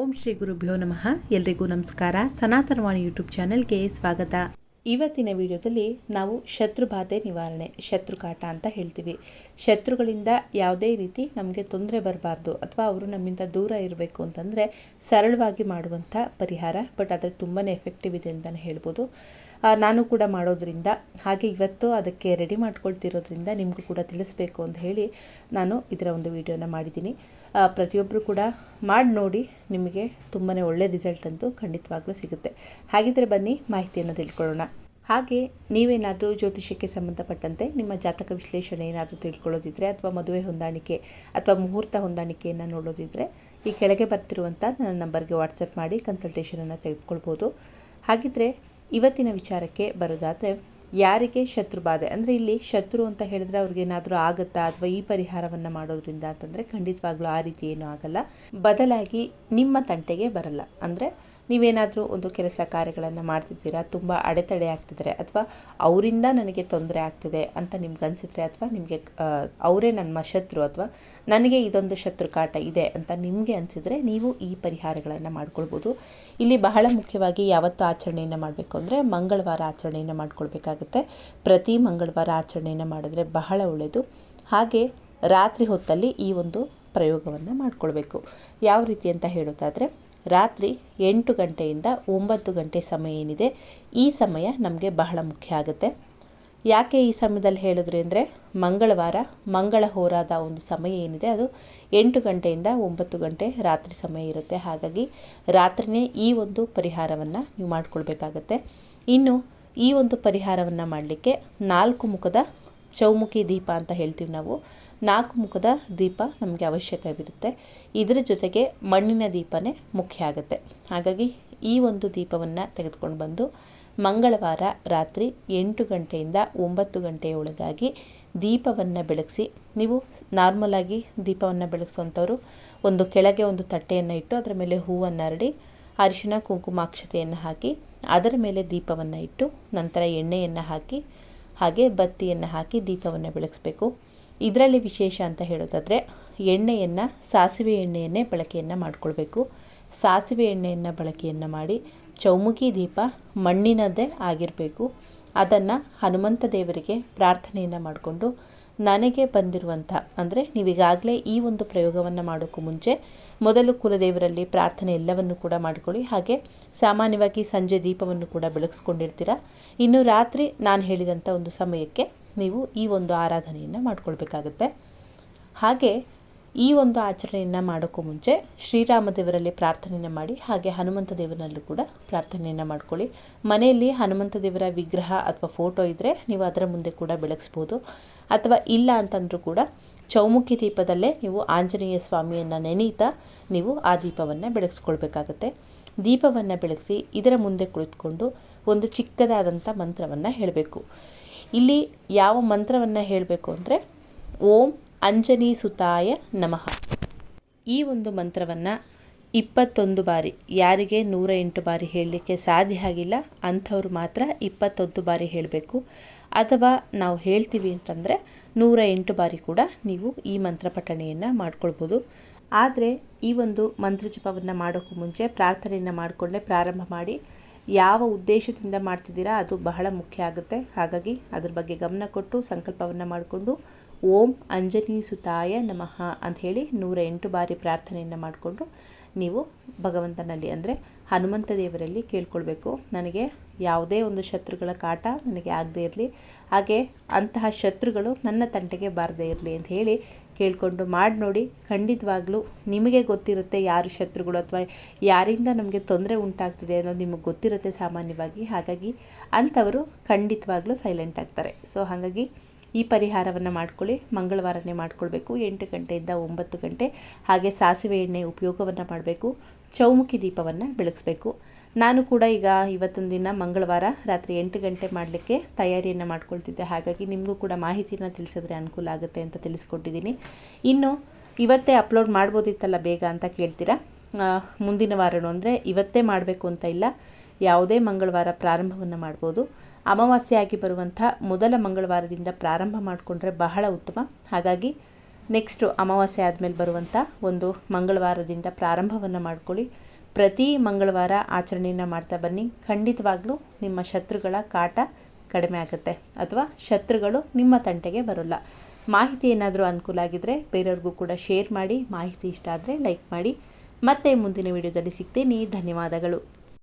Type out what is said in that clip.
ಓಂ ಶ್ರೀ ಗುರುಭ್ಯೋ ನಮಃ. ಎಲ್ರಿಗೂ ನಮಸ್ಕಾರ. ಸನಾತನವಾಣಿ ಯೂಟ್ಯೂಬ್ ಚಾನೆಲ್ಗೆ ಸ್ವಾಗತ. ಇವತ್ತಿನ ವಿಡಿಯೋದಲ್ಲಿ ನಾವು ಶತ್ರುಬಾಧೆ ನಿವಾರಣೆ ಶತ್ರುಕಾಟ ಅಂತ ಹೇಳ್ತೀವಿ. ಶತ್ರುಗಳಿಂದ ಯಾವುದೇ ರೀತಿ ನಮಗೆ ತೊಂದರೆ ಬರಬಾರ್ದು ಅಥವಾ ಅವರು ನಮ್ಮಿಂದ ದೂರ ಇರಬೇಕು ಅಂತಂದರೆ ಸರಳವಾಗಿ ಮಾಡುವಂಥ ಪರಿಹಾರ, ಬಟ್ ಅದರ ತುಂಬಾ ಎಫೆಕ್ಟಿವ್ ಇದೆ ಅಂತಲೇ ಹೇಳ್ಬೋದು. ನಾನು ಕೂಡ ಮಾಡೋದ್ರಿಂದ, ಹಾಗೆ ಇವತ್ತು ಅದಕ್ಕೆ ರೆಡಿ ಮಾಡ್ಕೊಳ್ತಿರೋದ್ರಿಂದ ನಿಮಗೂ ಕೂಡ ತಿಳಿಸ್ಬೇಕು ಅಂತ ಹೇಳಿ ನಾನು ಇದರ ಒಂದು ವಿಡಿಯೋನ ಮಾಡಿದ್ದೀನಿ. ಪ್ರತಿಯೊಬ್ಬರು ಕೂಡ ಮಾಡಿ ನೋಡಿ, ನಿಮಗೆ ತುಂಬಾ ಒಳ್ಳೆ ರಿಸಲ್ಟ್ ಅಂತೂ ಖಂಡಿತವಾಗ್ಲೂ ಸಿಗುತ್ತೆ. ಹಾಗಿದ್ರೆ ಬನ್ನಿ, ಮಾಹಿತಿಯನ್ನು ತಿಳ್ಕೊಳ್ಳೋಣ. ಹಾಗೆ, ನೀವೇನಾದರೂ ಜ್ಯೋತಿಷ್ಯಕ್ಕೆ ಸಂಬಂಧಪಟ್ಟಂತೆ ನಿಮ್ಮ ಜಾತಕ ವಿಶ್ಲೇಷಣೆ ಏನಾದರೂ ತಿಳ್ಕೊಳ್ಳೋದಿದ್ರೆ, ಅಥವಾ ಮದುವೆ ಹೊಂದಾಣಿಕೆ ಅಥವಾ ಮುಹೂರ್ತ ಹೊಂದಾಣಿಕೆಯನ್ನು ನೋಡೋದಿದ್ರೆ, ಈ ಕೆಳಗೆ ಬರ್ತಿರುವಂಥ ನನ್ನ ನಂಬರ್ಗೆ ವಾಟ್ಸಪ್ ಮಾಡಿ ಕನ್ಸಲ್ಟೇಷನನ್ನು ತೆಗೆದುಕೊಳ್ಬೋದು. ಹಾಗಿದ್ರೆ ಇವತ್ತಿನ ವಿಚಾರಕ್ಕೆ ಬರೋದಾದರೆ, ಯಾರಿಗೆ ಶತ್ರು ಬಾಧೆ? ಅಂದರೆ ಇಲ್ಲಿ ಶತ್ರು ಅಂತ ಹೇಳಿದ್ರೆ ಅವ್ರಿಗೆ ಏನಾದರೂ ಆಗುತ್ತಾ ಅಥವಾ ಈ ಪರಿಹಾರವನ್ನು ಮಾಡೋದ್ರಿಂದ ಅಂತಂದರೆ ಖಂಡಿತವಾಗ್ಲೂ ಆ ರೀತಿ ಏನೂ ಆಗಲ್ಲ. ಬದಲಾಗಿ ನಿಮ್ಮ ತಂಟೆಗೆ ಬರಲ್ಲ. ಅಂದರೆ ನೀವೇನಾದರೂ ಒಂದು ಕೆಲಸ ಕಾರ್ಯಗಳನ್ನು ಮಾಡ್ತಿದ್ದೀರಾ, ತುಂಬ ಅಡೆತಡೆ ಆಗ್ತಿದ್ರೆ ಅಥವಾ ಅವರಿಂದ ನನಗೆ ತೊಂದರೆ ಆಗ್ತಿದೆ ಅಂತ ನಿಮ್ಗೆ ಅನಿಸಿದ್ರೆ ಅಥವಾ ನಿಮಗೆ ಅವರೇ ನಮ್ಮ ಶತ್ರು ಅಥವಾ ನನಗೆ ಇದೊಂದು ಶತ್ರು ಕಾಟ ಇದೆ ಅಂತ ನಿಮಗೆ ಅನಿಸಿದರೆ ನೀವು ಈ ಪರಿಹಾರಗಳನ್ನು ಮಾಡ್ಕೊಳ್ಬೋದು. ಇಲ್ಲಿ ಬಹಳ ಮುಖ್ಯವಾಗಿ ಯಾವತ್ತು ಆಚರಣೆಯನ್ನು ಮಾಡಬೇಕು ಅಂದರೆ ಮಂಗಳವಾರ ಆಚರಣೆಯನ್ನು ಮಾಡ್ಕೊಳ್ಬೇಕಾಗುತ್ತೆ. ಪ್ರತಿ ಮಂಗಳವಾರ ಆಚರಣೆಯನ್ನು ಮಾಡಿದ್ರೆ ಬಹಳ ಒಳ್ಳೆಯದು ಹಾಗೆ ರಾತ್ರಿ ಹೊತ್ತಲ್ಲಿ ಈ ಒಂದು ಪ್ರಯೋಗವನ್ನು ಮಾಡಿಕೊಳ್ಬೇಕು. ಯಾವ ರೀತಿ ಅಂತ ಹೇಳೋದಾದರೆ ರಾತ್ರಿ ಎಂಟು ಗಂಟೆಯಿಂದ ಒಂಬತ್ತು ಗಂಟೆ ಸಮಯ ಏನಿದೆ, ಈ ಸಮಯ ನಮಗೆ ಬಹಳ ಮುಖ್ಯ ಆಗುತ್ತೆ. ಯಾಕೆ ಈ ಸಮಯದಲ್ಲಿ ಹೇಳಿದ್ರಿ ಅಂದರೆ, ಮಂಗಳವಾರ ಮಂಗಳ ಹೋರಾದ ಒಂದು ಸಮಯ ಏನಿದೆ, ಅದು ಎಂಟು ಗಂಟೆಯಿಂದ ಒಂಬತ್ತು ಗಂಟೆ ರಾತ್ರಿ ಸಮಯ ಇರುತ್ತೆ. ಹಾಗಾಗಿ ರಾತ್ರಿಯೇ ಈ ಒಂದು ಪರಿಹಾರವನ್ನು ನೀವು ಮಾಡಿಕೊಳ್ಬೇಕಾಗತ್ತೆ. ಇನ್ನು ಈ ಒಂದು ಪರಿಹಾರವನ್ನು ಮಾಡಲಿಕ್ಕೆ ನಾಲ್ಕು ಮುಖದ ಚೌಮುಖಿ ದೀಪ ಅಂತ ಹೇಳ್ತೀವಿ ನಾವು. ನಾಲ್ಕು ಮುಖದ ದೀಪ ನಮಗೆ ಅವಶ್ಯಕವಿರುತ್ತೆ. ಇದರ ಜೊತೆಗೆ ಮಣ್ಣಿನ ದೀಪನೇ ಮುಖ್ಯ ಆಗುತ್ತೆ. ಹಾಗಾಗಿ ಈ ಒಂದು ದೀಪವನ್ನು ತೆಗೆದುಕೊಂಡು ಬಂದು ಮಂಗಳವಾರ ರಾತ್ರಿ ಎಂಟು ಗಂಟೆಯಿಂದ ಒಂಬತ್ತು ಗಂಟೆಯ ಒಳಗಾಗಿ ದೀಪವನ್ನು ಬೆಳಗಿಸಿ, ನೀವು ನಾರ್ಮಲಾಗಿ ದೀಪವನ್ನು ಬೆಳಗಿಸುವಂಥವ್ರು ಒಂದು ಕೆಳಗೆ ಒಂದು ತಟ್ಟೆಯನ್ನು ಇಟ್ಟು ಅದರ ಮೇಲೆ ಹೂವನ್ನು ಹರಡಿ, ಅರಿಶಿನ, ಕುಂಕುಮಾಕ್ಷತೆಯನ್ನು ಹಾಕಿ, ಅದರ ಮೇಲೆ ದೀಪವನ್ನು ಇಟ್ಟು ನಂತರ ಎಣ್ಣೆಯನ್ನು ಹಾಕಿ ಹಾಗೆ ಬತ್ತಿಯನ್ನು ಹಾಕಿ ದೀಪವನ್ನು ಬೆಳಗಿಸ್ಬೇಕು. ಇದರಲ್ಲಿ ವಿಶೇಷ ಅಂತ ಹೇಳೋದಾದರೆ ಎಣ್ಣೆಯನ್ನು, ಸಾಸಿವೆ ಎಣ್ಣೆಯನ್ನೇ ಬಳಕೆಯನ್ನು ಮಾಡಿಕೊಳ್ಬೇಕು. ಸಾಸಿವೆ ಎಣ್ಣೆಯನ್ನು ಬಳಕೆಯನ್ನು ಮಾಡಿ ಚೌಮುಖಿ ದೀಪ ಮಣ್ಣಿನದ್ದೇ ಆಗಿರಬೇಕು. ಅದನ್ನು ಹನುಮಂತ ದೇವರಿಗೆ ಪ್ರಾರ್ಥನೆಯನ್ನು ಮಾಡಿಕೊಂಡು ನನಗೆ ಬಂದಿರುವಂಥ ಅಂದರೆ ನೀವೀಗಾಗಲೇ ಈ ಒಂದು ಪ್ರಯೋಗವನ್ನು ಮಾಡೋಕ್ಕೂ ಮುಂಚೆ ಮೊದಲು ಕುಲದೇವರಲ್ಲಿ ಪ್ರಾರ್ಥನೆ ಎಲ್ಲವನ್ನು ಕೂಡ ಮಾಡಿಕೊಳ್ಳಿ. ಹಾಗೆ ಸಾಮಾನ್ಯವಾಗಿ ಸಂಜೆ ದೀಪವನ್ನು ಕೂಡ ಬೆಳಗಿಸ್ಕೊಂಡಿರ್ತೀರ. ಇನ್ನು ರಾತ್ರಿ ನಾನು ಹೇಳಿದಂಥ ಒಂದು ಸಮಯಕ್ಕೆ ನೀವು ಈ ಒಂದು ಆರಾಧನೆಯನ್ನು ಮಾಡ್ಕೊಳ್ಬೇಕಾಗತ್ತೆ. ಹಾಗೆ ಈ ಒಂದು ಆಚರಣೆಯನ್ನು ಮಾಡೋಕ್ಕೂ ಮುಂಚೆ ಶ್ರೀರಾಮ ದೇವರಲ್ಲಿ ಪ್ರಾರ್ಥನೆಯನ್ನು ಮಾಡಿ, ಹಾಗೆ ಹನುಮಂತ ದೇವರಲ್ಲೂ ಕೂಡ ಪ್ರಾರ್ಥನೆಯನ್ನು ಮಾಡ್ಕೊಳ್ಳಿ. ಮನೆಯಲ್ಲಿ ಹನುಮಂತ ದೇವರ ವಿಗ್ರಹ ಅಥವಾ ಫೋಟೋ ಇದ್ದರೆ ನೀವು ಅದರ ಮುಂದೆ ಕೂಡ ಬೆಳಗಿಸ್ಬೋದು. ಅಥವಾ ಇಲ್ಲ ಅಂತಂದರೂ ಕೂಡ ಚೌಮುಖಿ ದೀಪದಲ್ಲೇ ನೀವು ಆಂಜನೇಯ ಸ್ವಾಮಿಯನ್ನು ನೆನೀತಾ ನೀವು ಆ ದೀಪವನ್ನು ಬೆಳಗಿಸ್ಕೊಳ್ಬೇಕಾಗತ್ತೆ. ದೀಪವನ್ನು ಬೆಳಗಿಸಿ ಇದರ ಮುಂದೆ ಕುಳಿತುಕೊಂಡು ಒಂದು ಚಿಕ್ಕದಾದಂಥ ಮಂತ್ರವನ್ನು ಹೇಳಬೇಕು. ಇಲ್ಲಿ ಯಾವ ಮಂತ್ರವನ್ನು ಹೇಳಬೇಕು ಅಂದರೆ, ಓಂ ಅಂಜನಿ ಸುತಾಯ ನಮಃ. ಈ ಒಂದು ಮಂತ್ರವನ್ನು ಇಪ್ಪತ್ತೊಂದು ಬಾರಿ, ಯಾರಿಗೆ ನೂರ ಎಂಟು ಬಾರಿ ಹೇಳಲಿಕ್ಕೆ ಸಾಧ್ಯ ಆಗಿಲ್ಲ, ಅಂಥವ್ರು ಮಾತ್ರ ಇಪ್ಪತ್ತೊಂದು ಬಾರಿ ಹೇಳಬೇಕು. ಅಥವಾ ನಾವು ಹೇಳ್ತೀವಿ ಅಂತಂದರೆ, ನೂರ ಎಂಟು ಬಾರಿ ಕೂಡ ನೀವು ಈ ಮಂತ್ರ ಪಠಣೆಯನ್ನು ಮಾಡ್ಕೊಳ್ಬೋದು. ಆದರೆ, ಈ ಒಂದು ಮಂತ್ರ ಜಪವನ್ನು ಮಾಡೋಕ್ಕೂ ಮುಂಚೆ ಪ್ರಾರ್ಥನೆಯನ್ನು ಮಾಡಿಕೊಂಡೇ ಪ್ರಾರಂಭ ಮಾಡಿ. ಯಾವ ಉದ್ದೇಶದಿಂದ ಮಾಡ್ತಿದ್ದೀರಾ ಅದು ಬಹಳ ಮುಖ್ಯ ಆಗುತ್ತೆ. ಹಾಗಾಗಿ ಅದ್ರ ಬಗ್ಗೆ ಗಮನ ಕೊಟ್ಟು ಸಂಕಲ್ಪವನ್ನು ಮಾಡಿಕೊಂಡು ಓಂ ಅಂಜನಿ ಸುತಾಯ ನಮಃ ಅಂತ ಹೇಳಿ ನೂರ ಎಂಟು ಬಾರಿ ಪ್ರಾರ್ಥನೆಯನ್ನು ಮಾಡಿಕೊಂಡು ನೀವು ಭಗವಂತನಲ್ಲಿ ಅಂದರೆ ಹನುಮಂತ ದೇವರಲ್ಲಿ ಕೇಳ್ಕೊಳ್ಬೇಕು. ನನಗೆ ಯಾವುದೇ ಒಂದು ಶತ್ರುಗಳ ಕಾಟ ನನಗೆ ಆಗದೇ ಇರಲಿ. ಹಾಗೆ ಅಂತಹ ಶತ್ರುಗಳು ನನ್ನ ತಂಟೆಗೆ ಬಾರದೇ ಇರಲಿ ಅಂತ ಹೇಳಿ ಕೇಳಿಕೊಂಡು ಮಾಡಿ ನೋಡಿ ಖಂಡಿತವಾಗ್ಲೂ ನಿಮಗೆ ಗೊತ್ತಿರುತ್ತೆ ಯಾರು ಶತ್ರುಗಳು ಅಥವಾ ಯಾರಿಂದ ನಮಗೆ ತೊಂದರೆ ಉಂಟಾಗ್ತಿದೆ ಅನ್ನೋದು ನಿಮಗೆ ಗೊತ್ತಿರುತ್ತೆ ಸಾಮಾನ್ಯವಾಗಿ. ಹಾಗಾಗಿ ಅಂಥವರು ಖಂಡಿತವಾಗ್ಲೂ ಸೈಲೆಂಟ್ ಆಗ್ತಾರೆ. ಸೊ ಹಾಗಾಗಿ ಈ ಪರಿಹಾರವನ್ನು ಮಾಡ್ಕೊಳ್ಳಿ. ಮಂಗಳವಾರನೇ ಮಾಡಿಕೊಳ್ಬೇಕು. ಎಂಟು ಗಂಟೆಯಿಂದ ಒಂಬತ್ತು ಗಂಟೆ ಹಾಗೆ ಸಾಸಿವೆ ಎಣ್ಣೆ ಉಪಯೋಗವನ್ನು ಮಾಡಬೇಕು. ಚೌಮುಖಿ ದೀಪವನ್ನು ಬೆಳಗಿಸ್ಬೇಕು. ನಾನು ಕೂಡ ಈಗ ಇವತ್ತೊಂದು ದಿನ ಮಂಗಳವಾರ ರಾತ್ರಿ ಎಂಟು ಗಂಟೆ ಮಾಡಲಿಕ್ಕೆ ತಯಾರಿಯನ್ನು ಮಾಡ್ಕೊಳ್ತಿದ್ದೆ. ಹಾಗಾಗಿ ನಿಮಗೂ ಕೂಡ ಮಾಹಿತಿನ ತಿಳಿಸಿದ್ರೆ ಅನುಕೂಲ ಆಗುತ್ತೆ ಅಂತ ತಿಳಿಸ್ಕೊಟ್ಟಿದ್ದೀನಿ. ಇನ್ನು ಇವತ್ತೇ ಅಪ್ಲೋಡ್ ಮಾಡ್ಬೋದಿತ್ತಲ್ಲ ಬೇಗ ಅಂತ ಕೇಳ್ತೀರಾ? ಮುಂದಿನ ವಾರನೂ ಅಂದರೆ ಇವತ್ತೇ ಮಾಡಬೇಕು ಅಂತ ಇಲ್ಲ. ಯಾವುದೇ ಮಂಗಳವಾರ ಪ್ರಾರಂಭವನ್ನು ಮಾಡ್ಬೋದು. ಅಮಾವಾಸ್ಯೆಯಾಗಿ ಬರುವಂಥ ಮೊದಲ ಮಂಗಳವಾರದಿಂದ ಪ್ರಾರಂಭ ಮಾಡಿಕೊಂಡ್ರೆ ಬಹಳ ಉತ್ತಮ. ಹಾಗಾಗಿ ನೆಕ್ಸ್ಟು ಅಮಾವಾಸ್ಯೆ ಆದಮೇಲೆ ಬರುವಂಥ ಒಂದು ಮಂಗಳವಾರದಿಂದ ಪ್ರಾರಂಭವನ್ನು ಮಾಡ್ಕೊಳ್ಳಿ. ಪ್ರತಿ ಮಂಗಳವಾರ ಆಚರಣೆಯನ್ನು ಮಾಡ್ತಾ ಬನ್ನಿ. ಖಂಡಿತವಾಗ್ಲೂ ನಿಮ್ಮ ಶತ್ರುಗಳ ಕಾಟ ಕಡಿಮೆ ಆಗುತ್ತೆ. ಅಥವಾ ಶತ್ರುಗಳು ನಿಮ್ಮ ತಂಟೆಗೆ ಬರೋಲ್ಲ. ಮಾಹಿತಿ ಏನಾದರೂ ಅನುಕೂಲ ಆಗಿದ್ದರೆ ಬೇರೆಯವ್ರಿಗೂ ಕೂಡ ಶೇರ್ ಮಾಡಿ. ಮಾಹಿತಿ ಇಷ್ಟ ಆದರೆ ಲೈಕ್ ಮಾಡಿ. ಮತ್ತೆ ಮುಂದಿನ ವಿಡಿಯೋದಲ್ಲಿ ಸಿಗ್ತೀನಿ. ಧನ್ಯವಾದಗಳು.